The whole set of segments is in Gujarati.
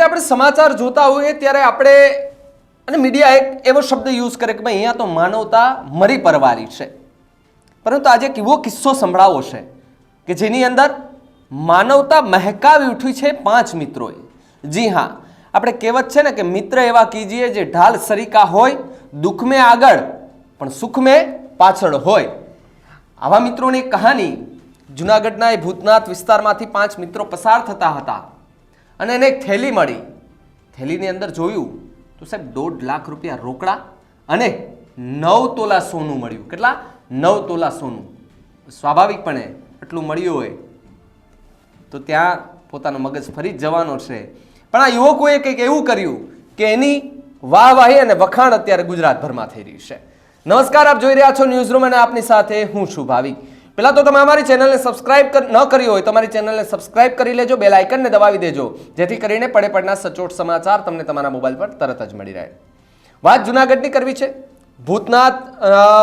વખતે આપણે સમાચાર જોતા હોઈએ ત્યારે આપણે, અને મીડિયા એક એવો શબ્દ યુઝ કરે કે ભાઈ, અહીંયા તો માનવતા મરી પરવારી છે. પરંતુ આજે એક એવો કિસ્સો સંભળાવો છે કે જેની અંદર માનવતા મહેકાવી ઉઠી છે પાંચ મિત્રોએ. જી હા, આપણે કહેવત છે ને કે મિત્ર એવા કીજીએ જે ઢાલ સરિકા હોય, દુઃખ મેં આગળ, પણ સુખ મેં પાછળ હોય. આવા મિત્રોની કહાની જુનાગઢના એ ભૂતનાથ વિસ્તારમાંથી પાંચ મિત્રો પસાર થતા હતા. અને એને એક થેલી મળી. થેલીની અંદર જોયું તો સાહેબ દોઢ લાખ રૂપિયા રોકડા અને નવ તોલા સોનું મળ્યું. કેટલા? નવ તોલા સોનું. સ્વાભાવિકપણે એટલું મળ્યું હોય તો ત્યાં પોતાનો મગજ ફરી જવાનો છે. પણ આ યુવકોએ કંઈક એવું કર્યું કે એની વાહવાહી અને વખાણ અત્યારે ગુજરાતભરમાં થઈ રહ્યું છે. નમસ્કાર, આપ જોઈ રહ્યા છો ન્યૂઝ રૂમ અને આપની સાથે હું છું ભાવિક. પહેલાં તો તમે અમારી ચેનલને સબસ્ક્રાઇબ ન કરી હોય તો અમારી ચેનલને સબસ્ક્રાઇબ કરી લેજો બેલ આઇકનને દબાવી દેજો. જેથી કરીને પડે પડના સચોટ સમાચાર તમને તમારા મોબાઈલ પર તરત જ મળી રહે. વાત જુનાગઢની કરવી છે. ભૂતનાથ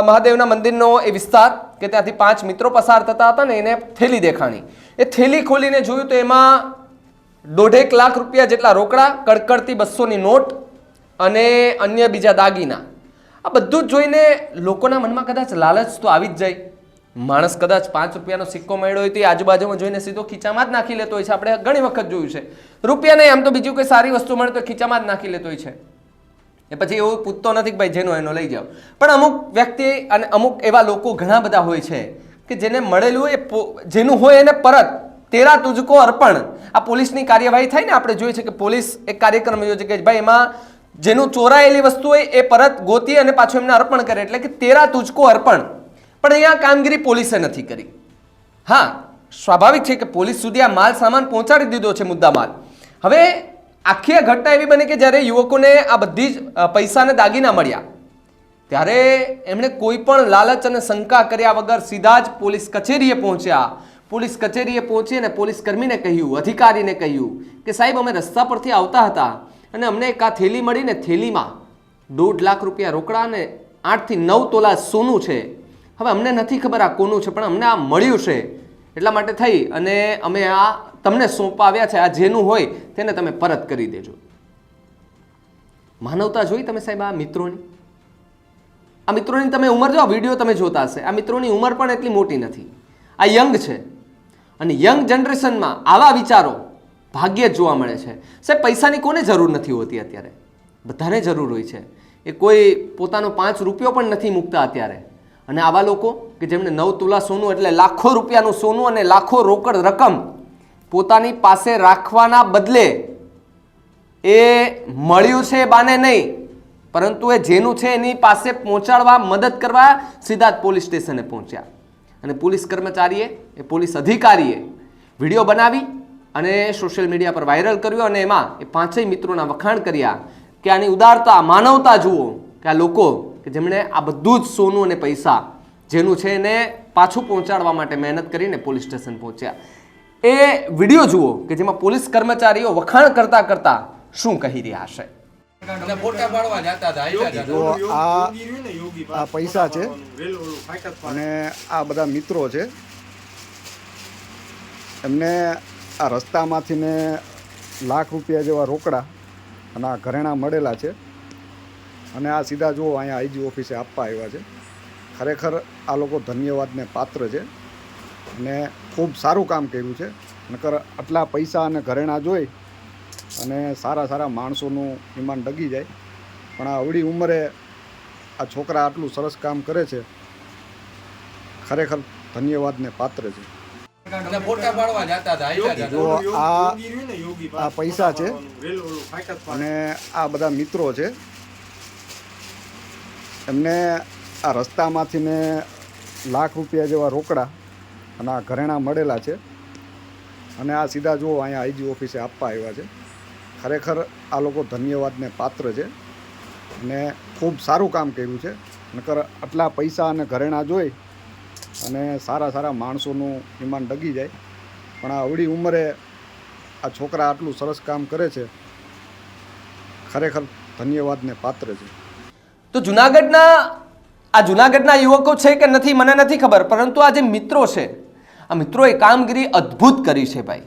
મહાદેવના મંદિરનો એ વિસ્તાર કે ત્યાંથી પાંચ મિત્રો પસાર થતા હતા ને એને થેલી દેખાણી. એ થેલી ખોલીને જોયું તો એમાં દોઢેક લાખ રૂપિયા જેટલા રોકડા, કડકડતી બસોની નોટ અને અન્ય બીજા દાગીના. આ બધું જ જોઈને લોકોના મનમાં કદાચ લાલચ તો આવી જ જાય. માણસ કદાચ પાંચ રૂપિયાનો સિક્કો મળ્યો હોય તો એ આજુબાજુમાં જોઈને સીધો ખીચામાં જ નાખી લેતો હોય છે. આપણે ઘણી વખત જોયું છે. રૂપિયા નહીં, આમ તો બીજું કોઈ સારી વસ્તુ મળે તો ખીચામાં જ નાખી લેતો હોય છે. એ પછી એવું પૂછતો નથી કે ભાઈ જેનો એનો લઈ જાઓ. પણ અમુક વ્યક્તિ અને અમુક એવા લોકો ઘણા બધા હોય છે કે જેને મળેલું એ જેનું હોય એને પરત, તેરા તુજકો અર્પણ. આ પોલીસની કાર્યવાહી થાય ને, આપણે જોઈએ છે કે પોલીસ એક કાર્યક્રમ યોજે કે ભાઈ એમાં જેનું ચોરાયેલી વસ્તુ હોય એ પરત ગોતી અને પાછું એમને અર્પણ કરે. એટલે કે તેરા તુજકો અર્પણ. પણ અહીંયા કામગીરી પોલીસે નથી કરી. હા, સ્વાભાવિક છે કે પોલીસ સુધી આ માલ સામાન પહોંચાડી દીધો છે મુદ્દા માલ હવે આખી આ ઘટના એવી બની કે જ્યારે યુવકોને આ બધી જ પૈસાને દાગીના મળ્યા, ત્યારે એમણે કોઈ પણ લાલચ અને શંકા કર્યા વગર સીધા જ પોલીસ કચેરીએ પહોંચ્યા. પોલીસ કચેરીએ પહોંચી અને પોલીસ કર્મીને કહ્યું, અધિકારીને કહ્યું કે સાહેબ, અમે રસ્તા પરથી આવતા હતા અને અમને એક આ થેલી મળીને થેલીમાં દોઢ લાખ રૂપિયા રોકડા અને આઠથી નવ તોલા સોનું છે. હવે અમને નથી ખબર આ કોનું છે, પણ અમને આ મળ્યું છે. એટલા માટે થઈ અને અમે આ તમને સોંપાવ્યા છે, આ જેનું હોય તેને તમે પરત કરી દેજો. માનવતા જોઈ તમે સાહેબ આ મિત્રોની? આ મિત્રોની તમે ઉંમર જો વીડિયો તમે જોતા હશે. આ મિત્રોની ઉંમર પણ એટલી મોટી નથી. આ યંગ છે. અને યંગ જનરેશનમાં આવા વિચારો ભાગ્યે જ જોવા મળે છે. સાહેબ, પૈસાની કોને જરૂર નથી હોતી અત્યારે? બધાને જરૂર હોય છે. એ કોઈ પોતાનો પાંચ રૂપિયો પણ નથી મૂકતા અત્યારે. અને આવા લોકો કે જેમણે નવ તુલા સોનું એટલે લાખો રૂપિયાનું સોનું અને લાખો રોકડ રકમ પોતાની પાસે રાખવાના બદલે એ મળ્યું છે બાને નહીં, પરંતુ એ જેનું છે એની પાસે પહોંચાડવા મદદ કરવા સીધા જ પોલીસ સ્ટેશને પહોંચ્યા. અને પોલીસ કર્મચારીએ, એ પોલીસ અધિકારીએ વીડિયો બનાવી અને સોશિયલ મીડિયા પર વાયરલ કર્યો અને એમાં એ પાંચેય મિત્રોના વખાણ કર્યા કે આની ઉદારતા, માનવતા જુઓ કે આ લોકો કે જેમણે આ બધું જ સોનું અને પૈસા જેનું છે એને પાછું પહોંચાડવા માટે મહેનત કરીને પોલીસ સ્ટેશન પહોંચ્યા. એ વીડિયો જુઓ કે જેમાં પોલીસ કર્મચારીઓ વખાણ કરતા કરતા શું કહી રહ્યા છે. અને ફોટા પાડવા જતા હતા આવ્યા હતા. જો આ આ પૈસા છે. અને આ બધા મિત્રો છે. એમને આ રસ્તામાંથી ને લાખ રૂપિયા જેવા રોકડા અને આ ઘરેણા મળેલા છે. અને આ સીધા જુઓ અહીંયા આઈજી ઓફિસે આપવા આવ્યા છે. ખરેખર આ લોકો ધન્યવાદને પાત્ર છે અને ખૂબ સારું કામ કર્યું છે. નકર આટલા પૈસા અને ઘરેણા જોઈ અને સારા સારા માણસોનું ઈમાન ડગી જાય. પણ આ અવળી ઉંમરે આ છોકરા આટલું સરસ કામ કરે છે. ખરેખર ધન્યવાદને પાત્ર છે. અને ફોટા પાડવા જતા હતા આવ્યા હતા. જો આ આ પૈસા છે અને આ બધા મિત્રો છે. એમને આ રસ્તામાંથી મેં લાખ રૂપિયા જેવા રોકડા અને આ ઘરેણા મળેલા છે. અને આ સીધા જુઓ, અહીંયા આઈજી ઓફિસે આપવા આવ્યા છે. ખરેખર આ લોકો ધન્યવાદને પાત્ર છે અને ખૂબ સારું કામ કર્યું છે. નકર આટલા પૈસા અને ઘરેણા જોઈ અને સારા સારા માણસોનું ઈમાન ડગી જાય. પણ આ અવળી ઉંમરે આ છોકરા આટલું સરસ કામ કરે છે. ખરેખર ધન્યવાદને પાત્ર છે. તો જુનાગઢના આ જુનાગઢના યુવકો છે કે નથી, મને નથી ખબર, પરંતુ આ જે મિત્રો છે, આ મિત્રોએ કામગીરી અદ્ભુત કરી છે ભાઈ.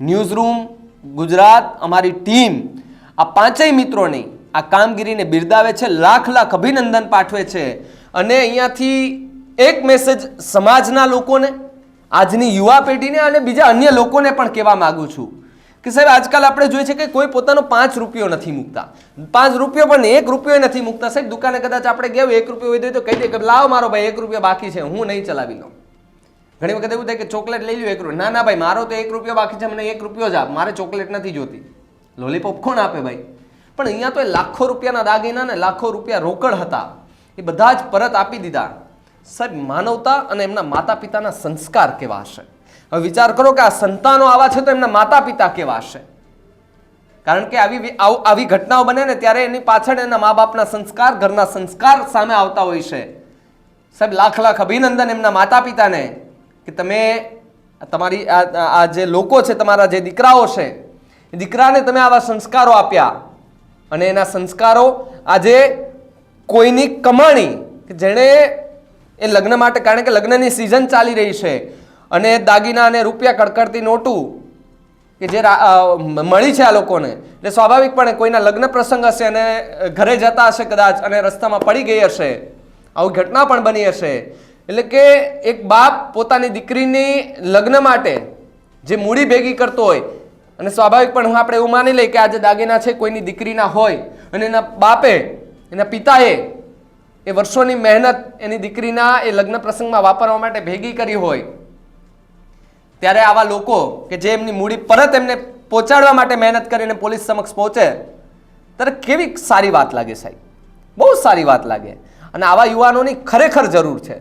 ન્યૂઝ રૂમ ગુજરાત, અમારી ટીમ, આ પાંચેય મિત્રોની આ કામગીરીને બિરદાવે છે, લાખ લાખ અભિનંદન પાઠવે છે. અને અહીંયાથી એક મેસેજ સમાજના લોકોને, આજની યુવા પેઢીને અને બીજા અન્ય લોકોને પણ કહેવા માગું છું. કે સાહેબ, આજકાલ આપણે જોઈએ છે કે કોઈ પોતાનો પાંચ રૂપિયો નથી મૂકતા. પાંચ રૂપિયો પણ એક રૂપિયો નથી મૂકતા. સાહેબ, દુકાને કદાચ આપણે ગયા એક રૂપિયો હોય તો કહી દે કે લાવ મારો ભાઈ, એક રૂપિયો બાકી છે, હું નહીં ચલાવી લઉં. ઘણી વખત એવું થાય કે ચોકલેટ લઈ લો એક રૂપિયો. ના ના ભાઈ, મારો તો એક રૂપિયો બાકી છે, મને એક રૂપિયો જ આપ. મારે ચોકલેટ નથી જોતી. લોલીપોપ કોણ આપે ભાઈ? પણ અહીંયા તો એ લાખો રૂપિયાના દાગીના ને લાખો રૂપિયા રોકડ હતા. એ બધા જ પરત આપી દીધા. સાહેબ, માનવતા અને એમના માતા પિતાના સંસ્કાર કેવા હશે? હવે વિચાર કરો કે આ સંતાનો આવા છે તો એમના માતા પિતા કેવા હશે કારણ કે આવી આવ- ઘટનાઓ બને ને ત્યારે એની પાછળ એના મા બાપના સંસ્કાર, ઘરના સંસ્કાર સામે આવતા હોય છે. સાહેબ, લાખ લાખ અભિનંદન એમના માતા પિતાને કે તમે તમારી આ જે લોકો છે, તમારા જે દીકરાઓ છે, એ દીકરાને તમે આવા સંસ્કારો આપ્યા. અને એના સંસ્કારો આજે કોઈની કમાણી કે જેણે એ લગ્ન માટે કારણ કે લગ્નની સિઝન ચાલી રહી છે. અને દાગીના અને રૂપિયા કડકડતી નોટું કે જે મળી છે આ લોકોને, એટલે સ્વાભાવિકપણે કોઈના લગ્ન પ્રસંગ હશે અને ઘરે જતા હશે કદાચ અને રસ્તામાં પડી ગઈ હશે, આવી ઘટના પણ બની હશે. એટલે કે એક બાપ પોતાની દીકરીની લગ્ન માટે જે મૂડી ભેગી કરતો હોય, અને સ્વાભાવિકપણે હું આપણે એવું માની લઈએ કે આજે દાગીના છે કોઈની દીકરીના હોય, અને એના બાપે, એના પિતાએ એ વર્ષોની મહેનત એની દીકરીના એ લગ્ન પ્રસંગમાં વાપરવા માટે ભેગી કરી હોય ત્યારે આવા લોકો કે જે એમની મૂડી પરત એમને પહોંચાડવા માટે મહેનત કરીને પોલીસ સમક્ષ પહોંચે, ત્યારે કેવી સારી વાત લાગે સાહેબ? બહુ સારી વાત લાગે. અને આવા યુવાનોની ખરેખર જરૂર છે.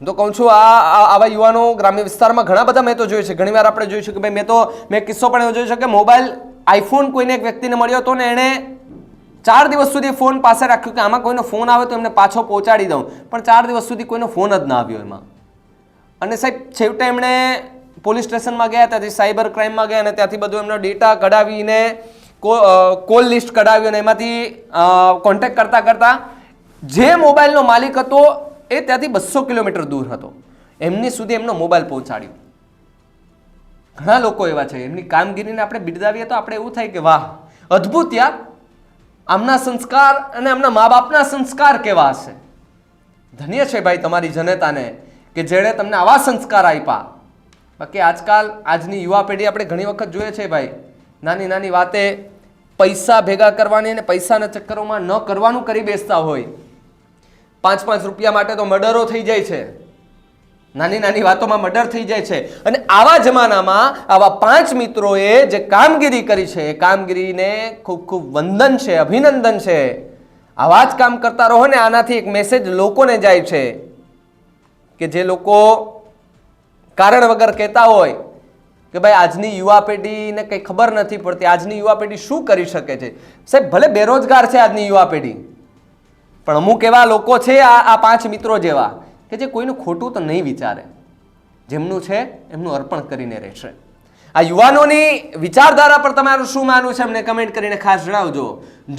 હું તો કહું છું, આ આવા યુવાનો ગ્રામ્ય વિસ્તારમાં ઘણા બધા મેં તો જોયું છે. ઘણીવાર આપણે જોયું છે કે ભાઈ મેં તો, મેં કિસ્સો પણ એવો જોયો છે કે મોબાઈલ, આઈફોન કોઈને એક વ્યક્તિને મળ્યો હતો ને એણે ચાર દિવસ સુધી ફોન પાસે રાખ્યો કે આમાં કોઈનો ફોન આવે તો એમને પાછો પહોંચાડી દઉં. પણ ચાર દિવસ સુધી કોઈનો ફોન જ ના આવ્યો એમાં. અને સાહેબ, છેવટે એમણે પોલીસ સ્ટેશનમાં ગયા, ત્યાંથી સાયબર ક્રાઇમમાં ગયા અને ત્યાંથી બધું એમનો ડેટા કઢાવીને કોલ લિસ્ટ કઢાવી અને એમાંથી કોન્ટેક્ટ કરતાં કરતાં જે મોબાઈલનો માલિક હતો એ ત્યાંથી બસો કિલોમીટર દૂર હતો. એમની સુધી એમનો મોબાઈલ પહોંચાડ્યો. ઘણા લોકો એવા છે. એમની કામગીરીને આપણે બિરદાવીએ તો આપણે એવું થાય કે વાહ, અદ્ભુત યાર. આમના સંસ્કાર અને આમના મા બાપના સંસ્કાર કેવા હશે? ધન્ય છે ભાઈ તમારી જનતાને કે જેણે તમને આવા સંસ્કાર આપ્યા. બાકી આજકાલ આજની યુવા પેઢી આપણે ઘણી વખત જોઈએ છે ભાઈ, નાની નાની વાતે પૈસા ભેગા કરવાની અને પૈસાના ચક્કરોમાં ન કરવાનું કરી બેસતા હોય. પાંચ પાંચ રૂપિયા માટે તો મર્ડરો થઈ જાય છે. નાની નાની વાતોમાં મર્ડર થઈ જાય છે. અને આવા જમાનામાં આવા પાંચ મિત્રોએ જે કામગીરી કરી છે, એ કામગીરીને ખૂબ ખૂબ વંદન છે, અભિનંદન છે. આવા જ કામ કરતા રહો ને આનાથી એક મેસેજ લોકોને જાય છે કે જે લોકો કારણ વગર કહેતા હોય કે ભાઈ આજની યુવા પેઢીને કંઈ ખબર નથી પડતી, આજની યુવા પેઢી શું કરી શકે છે? સાહેબ, ભલે બેરોજગાર છે આજની યુવા પેઢી, પણ અમુક એવા લોકો છે આ આ પાંચ મિત્રો જેવા કે જે કોઈનું ખોટું તો નહીં વિચારે. જેમનું છે, એમનું અર્પણ કરીને રહેશે. આ યુવાનોની વિચારધારા પર તમારું શું માનવું છે? અમને કમેન્ટ કરીને ખાસ જણાવજો.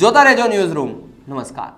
જોતા રહેજો ન્યૂઝ રૂમ. નમસ્કાર.